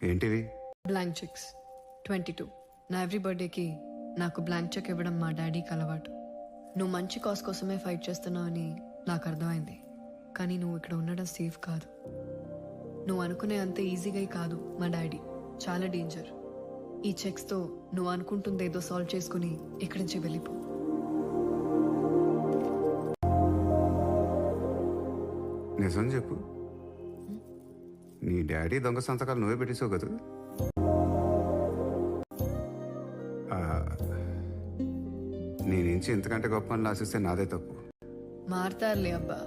ఏంటివి blank cheques twenty two నా every బర్త్డేకి నాకు బ్లాంక్ చెక్ ఇవ్వడం మా డాడీకి అలవాటు. నువ్వు మంచి కాస్ కోసమే ఫైట్ చేస్తున్నావని నాకు అర్థమైంది. కానీ నువ్వు ఇక్కడ ఉండడం సేఫ్ కాదు. నువ్వు అనుకునే అంత ఈజీగా కాదు మా డాడీ చాలా డేంజర్ ఈ చెక్స్తో నువ్వు అనుకుంటుంది ఏదో సాల్వ్ చేసుకుని ఇక్కడి నుంచి వెళ్ళిపో. నిజం చెప్పు. నీ డాడీ దొంగ సంతకాలు నువ్వే పెట్టేసావు కదా. నీ నుంచి ఎంతకంటే గొప్ప అని ఆశిస్తే నాదే తప్పు. మారతారులే అబ్బా.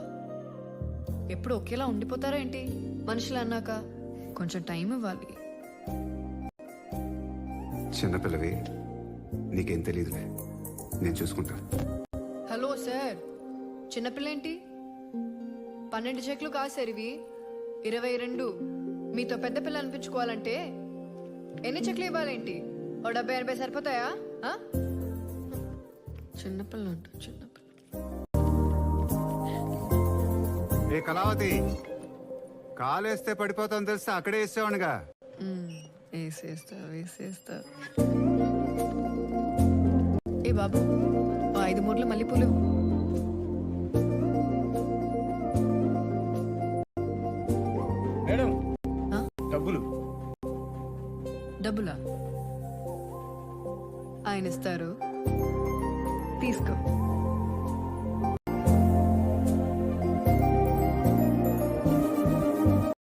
ఎప్పుడు ఒకేలా ఉండిపోతారా ఏంటి? మనుషులు అన్నాక కొంచెం టైం ఇవ్వాలి. చిన్నపిల్లవి నీకేం తెలియదులే నేను చూసుకుంటా. హలో సార్ చిన్నపిల్ల ఏంటి? పన్నెండు చెక్లు కాదు సార్ ఇవి ఇరవై రెండు. మీతో పెద్ద పిల్ల అనిపించుకోవాలంటే ఎన్ని చెక్లు ఇవ్వాలేంటి? ఓ డెబ్బై ఎనభై సరిపోతాయా? చిన్నపిల్ల అంట చిన్నపిల్ల ఏ కళావతి కాలేస్తే పడిపోతాను తెలిస్తే అక్కడే వేసేవానుగా మ్మ్. వేసేస్తా వేసేస్తా. ఏ బాబు ఐదు మూర్లు మల్లెపూలు మేడం? డబ్బులు. డబ్బులా? ఆయన ఇస్తారు. తీసుకో.